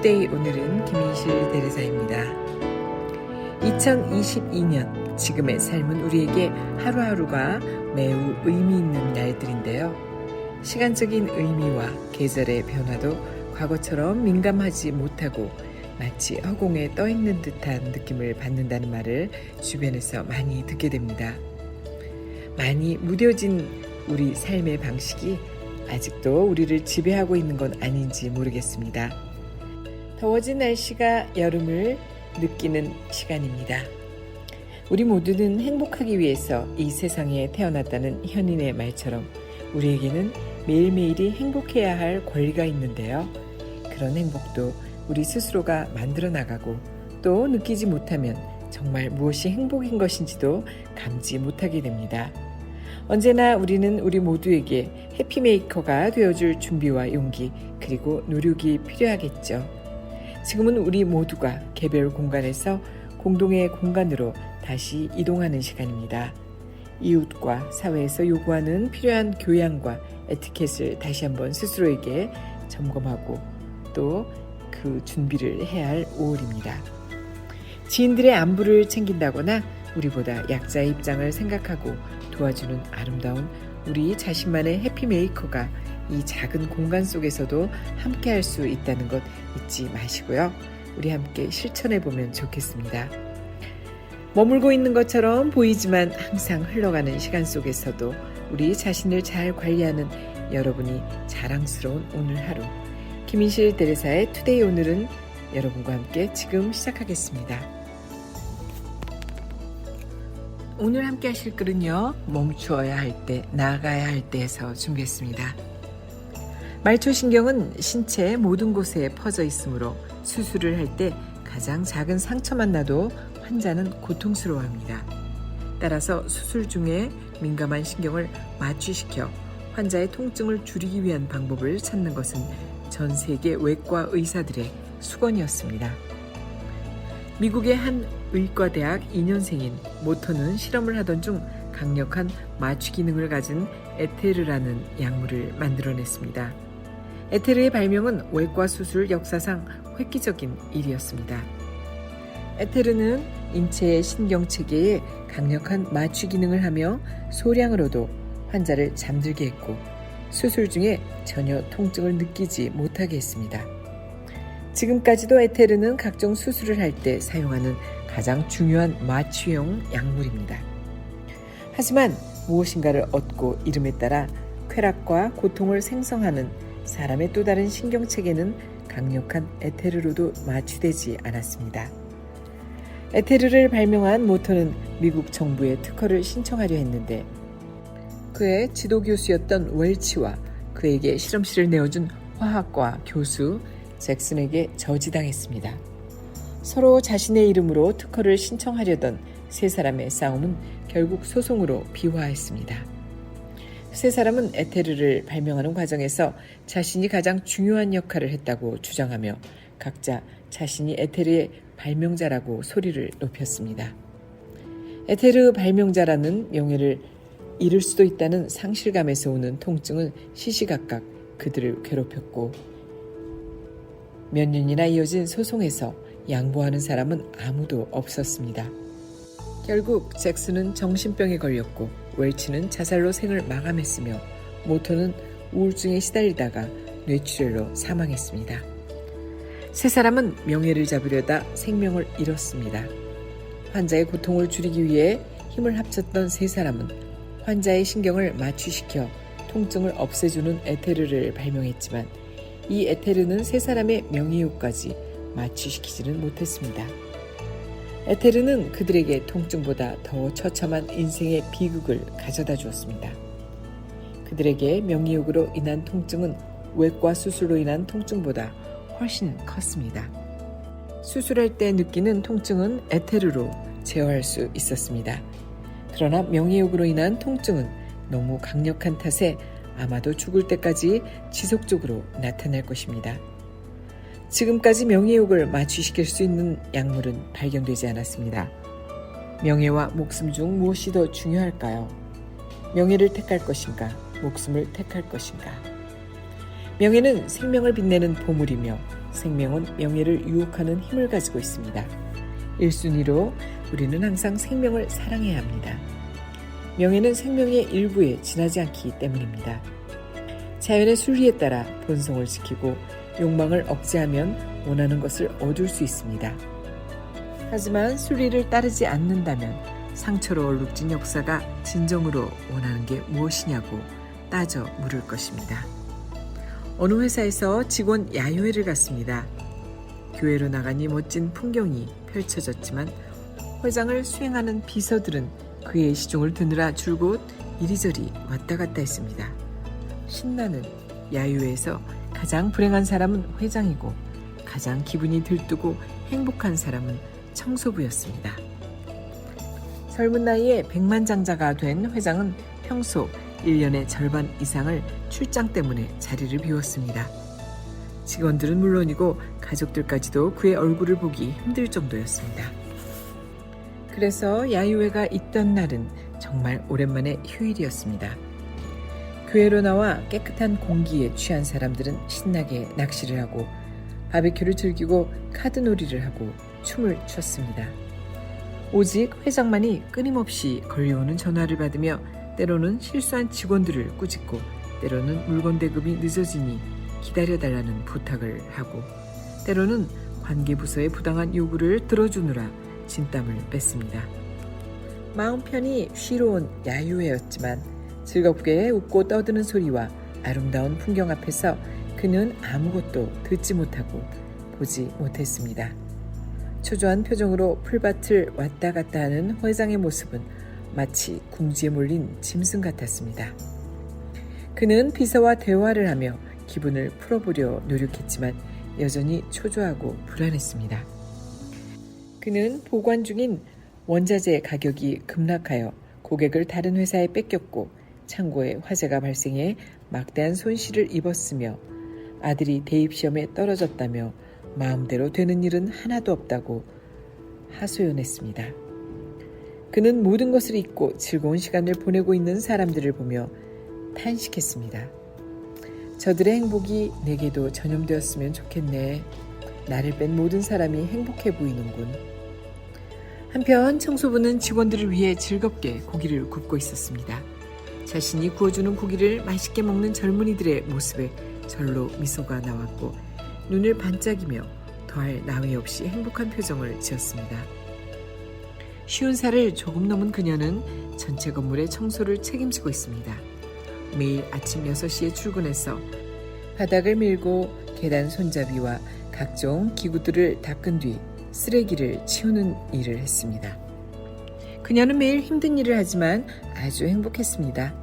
투데이 오늘은 김인실 대리사입니다. 2022년 지금의 삶은 우리에게 하루하루가 매우 의미 있는 날들인데요. 시간적인 의미와 계절의 변화도 과거처럼 민감하지 못하고 마치 허공에 떠 있는 듯한 느낌을 받는다는 말을 주변에서 많이 듣게 됩니다. 많이 무뎌진 우리 삶의 방식이 아직도 우리를 지배하고 있는 건 아닌지 모르겠습니다. 더워진 날씨가 여름을 느끼는 시간입니다. 우리 모두는 행복하기 위해서 이 세상에 태어났다는 현인의 말처럼 우리에게는 매일매일이 행복해야 할 권리가 있는데요. 그런 행복도 우리 스스로가 만들어 나가고 또 느끼지 못하면 정말 무엇이 행복인 것인지도 감지 못하게 됩니다. 언제나 우리는 우리 모두에게 해피메이커가 되어줄 준비와 용기 그리고 노력이 필요하겠죠. 지금은 우리 모두가 개별 공간에서 공동의 공간으로 다시 이동하는 시간입니다. 이웃과 사회에서 요구하는 필요한 교양과 에티켓을 다시 한번 스스로에게 점검하고 또 그 준비를 해야 할 5월입니다. 지인들의 안부를 챙긴다거나 우리보다 약자의 입장을 생각하고 도와주는 아름다운 우리 자신만의 해피메이커가 이 작은 공간 속에서도 함께 할 수 있다는 것 잊지 마시고요. 우리 함께 실천해 보면 좋겠습니다. 머물고 있는 것처럼 보이지만 항상 흘러가는 시간 속에서도 우리 자신을 잘 관리하는 여러분이 자랑스러운 오늘 하루. 김인실 대리사의 투데이 오늘은 여러분과 함께 지금 시작하겠습니다. 오늘 함께 하실 글은요, 멈추어야 할 때, 나아가야 할 때에서 준비했습니다. 말초신경은 신체 모든 곳에 퍼져 있으므로 수술을 할 때 가장 작은 상처만 나도 환자는 고통스러워합니다. 따라서 수술 중에 민감한 신경을 마취시켜 환자의 통증을 줄이기 위한 방법을 찾는 것은 전 세계 외과 의사들의 수건이었습니다. 미국의 한 의과대학 2년생인 모터는 실험을 하던 중 강력한 마취 기능을 가진 에테르라는 약물을 만들어냈습니다. 에테르의 발명은 외과 수술 역사상 획기적인 일이었습니다. 에테르는 인체의 신경 체계에 강력한 마취 기능을 하며 소량으로도 환자를 잠들게 했고 수술 중에 전혀 통증을 느끼지 못하게 했습니다. 지금까지도 에테르는 각종 수술을 할 때 사용하는 가장 중요한 마취용 약물입니다. 하지만 무엇인가를 얻고 이름에 따라 쾌락과 고통을 생성하는 사람의 또 다른 신경체계는 강력한 에테르로도 마취되지 않았습니다. 에테르를 발명한 모터는 미국 정부에 특허를 신청하려 했는데 그의 지도 교수였던 웰치와 그에게 실험실을 내어준 화학과 교수 잭슨에게 저지당했습니다. 서로 자신의 이름으로 특허를 신청하려던 세 사람의 싸움은 결국 소송으로 비화했습니다. 세 사람은 에테르를 발명하는 과정에서 자신이 가장 중요한 역할을 했다고 주장하며 각자 자신이 에테르의 발명자라고 소리를 높였습니다. 에테르 발명자라는 명예를 잃을 수도 있다는 상실감에서 오는 통증은 시시각각 그들을 괴롭혔고 몇 년이나 이어진 소송에서 양보하는 사람은 아무도 없었습니다. 결국 잭슨은 정신병에 걸렸고 웰치는 자살로 생을 마감했으며 모터는 우울증에 시달리다가 뇌출혈로 사망했습니다. 세 사람은 명예를 잡으려다 생명을 잃었습니다. 환자의 고통을 줄이기 위해 힘을 합쳤던 세 사람은 환자의 신경을 마취시켜 통증을 없애주는 에테르를 발명했지만 이 에테르는 세 사람의 명예욕까지 마취시키지는 못했습니다. 에테르는 그들에게 통증보다 더 처참한 인생의 비극을 가져다 주었습니다. 그들에게 명예욕으로 인한 통증은 외과 수술로 인한 통증보다 훨씬 컸습니다. 수술할 때 느끼는 통증은 에테르로 제어할 수 있었습니다. 그러나 명예욕으로 인한 통증은 너무 강력한 탓에 아마도 죽을 때까지 지속적으로 나타날 것입니다. 지금까지 명예욕을 마취시킬 수 있는 약물은 발견되지 않았습니다. 명예와 목숨 중 무엇이 더 중요할까요? 명예를 택할 것인가? 목숨을 택할 것인가? 명예는 생명을 빛내는 보물이며 생명은 명예를 유혹하는 힘을 가지고 있습니다. 1순위로 우리는 항상 생명을 사랑해야 합니다. 명예는 생명의 일부에 지나지 않기 때문입니다. 자연의 순리에 따라 본성을 지키고 욕망을 억제하면 원하는 것을 얻을 수 있습니다. 하지만 순리를 따르지 않는다면 상처로 얼룩진 역사가 진정으로 원하는 게 무엇이냐고 따져 물을 것입니다. 어느 회사에서 직원 야유회를 갔습니다. 교회로 나가니 멋진 풍경이 펼쳐졌지만 회장을 수행하는 비서들은 그의 시종을 드느라 줄곧 이리저리 왔다 갔다 했습니다. 신나는 야유회에서 가장 불행한 사람은 회장이고 가장 기분이 들뜨고 행복한 사람은 청소부였습니다. 젊은 나이에 백만장자가 된 회장은 평소 1년의 절반 이상을 출장 때문에 자리를 비웠습니다. 직원들은 물론이고 가족들까지도 그의 얼굴을 보기 힘들 정도였습니다. 그래서 야유회가 있던 날은 정말 오랜만에 휴일이었습니다. 교회로 나와 깨끗한 공기에 취한 사람들은 신나게 낚시를 하고 바베큐를 즐기고 카드놀이를 하고 춤을 췄습니다. 오직 회장만이 끊임없이 걸려오는 전화를 받으며 때로는 실수한 직원들을 꾸짖고 때로는 물건 대급이 늦어지니 기다려달라는 부탁을 하고 때로는 관계부서의 부당한 요구를 들어주느라 진땀을 뺐습니다. 마음 편히 쉬러 온 야유회였지만 즐겁게 웃고 떠드는 소리와 아름다운 풍경 앞에서 그는 아무것도 듣지 못하고 보지 못했습니다. 초조한 표정으로 풀밭을 왔다 갔다 하는 회장의 모습은 마치 궁지에 몰린 짐승 같았습니다. 그는 비서와 대화를 하며 기분을 풀어보려 노력했지만 여전히 초조하고 불안했습니다. 그는 보관 중인 원자재 가격이 급락하여 고객을 다른 회사에 뺏겼고 창고에 화재가 발생해 막대한 손실을 입었으며 아들이 대입시험에 떨어졌다며 마음대로 되는 일은 하나도 없다고 하소연했습니다. 그는 모든 것을 잊고 즐거운 시간을 보내고 있는 사람들을 보며 탄식했습니다. 저들의 행복이 내게도 전염되었으면 좋겠네. 나를 뺀 모든 사람이 행복해 보이는군. 한편 청소부는 직원들을 위해 즐겁게 고기를 굽고 있었습니다. 자신이 구워주는 고기를 맛있게 먹는 젊은이들의 모습에 절로 미소가 나왔고 눈을 반짝이며 더할 나위 없이 행복한 표정을 지었습니다. 쉬운 살을 조금 넘은 그녀는 전체 건물의 청소를 책임지고 있습니다. 매일 아침 6시에 출근해서 바닥을 밀고 계단 손잡이와 각종 기구들을 닦은 뒤 쓰레기를 치우는 일을 했습니다. 그녀는 매일 힘든 일을 하지만 아주 행복했습니다.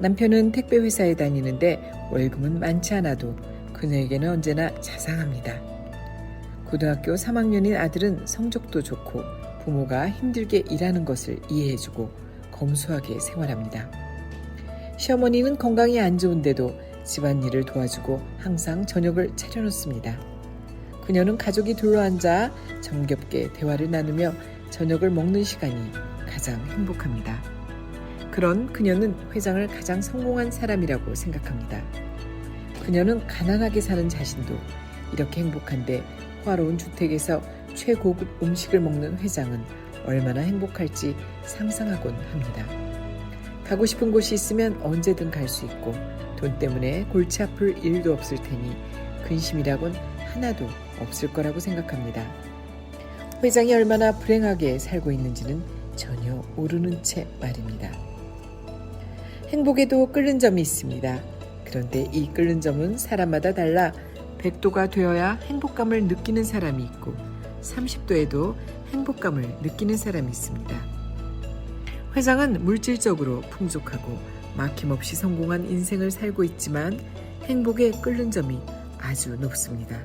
남편은 택배 회사에 다니는데 월급은 많지 않아도 그녀에게는 언제나 자상합니다. 고등학교 3학년인 아들은 성적도 좋고 부모가 힘들게 일하는 것을 이해해주고 검소하게 생활합니다. 시어머니는 건강이 안 좋은데도 집안일을 도와주고 항상 저녁을 차려놓습니다. 그녀는 가족이 둘러앉아 정겹게 대화를 나누며 저녁을 먹는 시간이 가장 행복합니다. 그런 그녀는 회장을 가장 성공한 사람이라고 생각합니다. 그녀는 가난하게 사는 자신도 이렇게 행복한데 화로운 주택에서 최고급 음식을 먹는 회장은 얼마나 행복할지 상상하곤 합니다. 가고 싶은 곳이 있으면 언제든 갈 수 있고 돈 때문에 골치 아플 일도 없을 테니 근심이라곤 하나도 없을 거라고 생각합니다. 회장이 얼마나 불행하게 살고 있는지는 전혀 모르는 채 말입니다. 행복에도 끓는 점이 있습니다. 그런데 이 끓는 점은 사람마다 달라 100도가 되어야 행복감을 느끼는 사람이 있고 30도에도 행복감을 느끼는 사람이 있습니다. 회장은 물질적으로 풍족하고 막힘없이 성공한 인생을 살고 있지만 행복에 끓는 점이 아주 높습니다.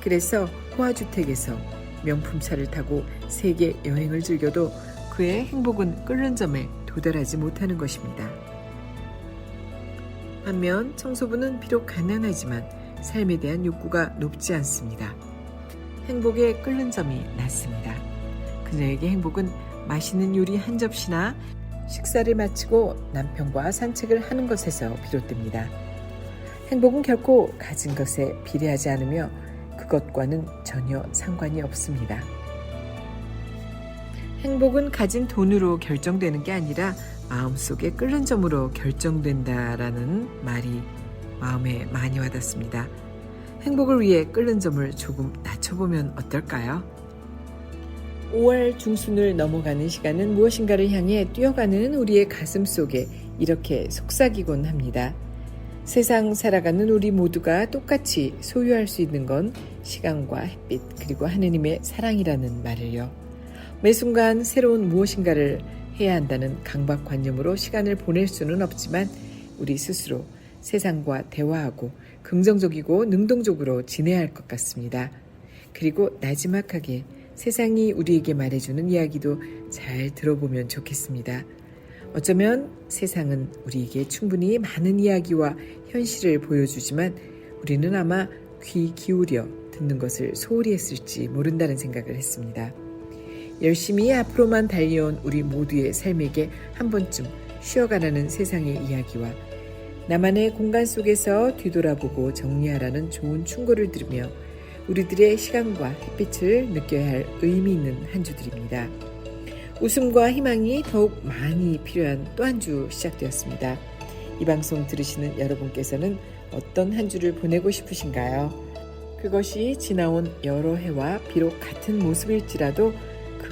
그래서 호화주택에서 명품차를 타고 세계 여행을 즐겨도 그의 행복은 끓는 점에 도달하지 못하는 것입니다. 반면 청소부는 비록 가난하지만 삶에 대한 욕구가 높지 않습니다. 행복에 끓는 점이 낮습니다. 그녀에게 행복은 맛있는 요리 한 접시나 식사를 마치고 남편과 산책을 하는 것에서 비롯됩니다. 행복은 결코 가진 것에 비례하지 않으며 그것과는 전혀 상관이 없습니다. 행복은 가진 돈으로 결정되는 게 아니라 마음속에 끓는 점으로 결정된다라는 말이 마음에 많이 와닿습니다. 행복을 위해 끓는 점을 조금 낮춰보면 어떨까요? 5월 중순을 넘어가는 시간은 무엇인가를 향해 뛰어가는 우리의 가슴 속에 이렇게 속삭이곤 합니다. 세상 살아가는 우리 모두가 똑같이 소유할 수 있는 건 시간과 햇빛 그리고 하느님의 사랑이라는 말을요. 매 순간 새로운 무엇인가를 해야 한다는 강박관념으로 시간을 보낼 수는 없지만 우리 스스로 세상과 대화하고 긍정적이고 능동적으로 지내야 할 것 같습니다. 그리고 나지막하게 세상이 우리에게 말해주는 이야기도 잘 들어보면 좋겠습니다. 어쩌면 세상은 우리에게 충분히 많은 이야기와 현실을 보여주지만 우리는 아마 귀 기울여 듣는 것을 소홀히 했을지 모른다는 생각을 했습니다. 열심히 앞으로만 달려온 우리 모두의 삶에게 한 번쯤 쉬어가라는 세상의 이야기와 나만의 공간 속에서 뒤돌아보고 정리하라는 좋은 충고를 들으며 우리들의 시간과 햇빛을 느껴야 할 의미 있는 한 주들입니다. 웃음과 희망이 더욱 많이 필요한 또 한 주 시작되었습니다. 이 방송 들으시는 여러분께서는 어떤 한 주를 보내고 싶으신가요? 그것이 지나온 여러 해와 비록 같은 모습일지라도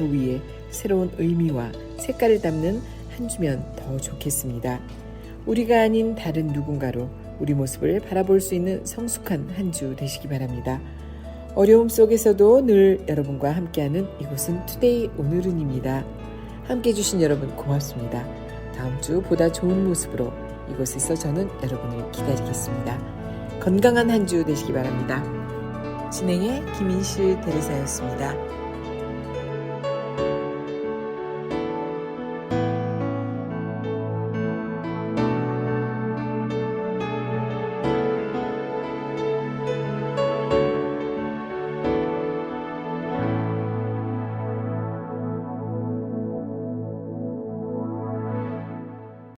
그 위에 새로운 의미와 색깔을 담는 한 주면 더 좋겠습니다. 우리가 아닌 다른 누군가로 우리 모습을 바라볼 수 있는 성숙한 한 주 되시기 바랍니다. 어려움 속에서도 늘 여러분과 함께하는 이곳은 투데이 오늘은입니다. 함께 해주신 여러분 고맙습니다. 다음 주 보다 좋은 모습으로 이곳에서 저는 여러분을 기다리겠습니다. 건강한 한 주 되시기 바랍니다. 진행의 김인실 대리사였습니다.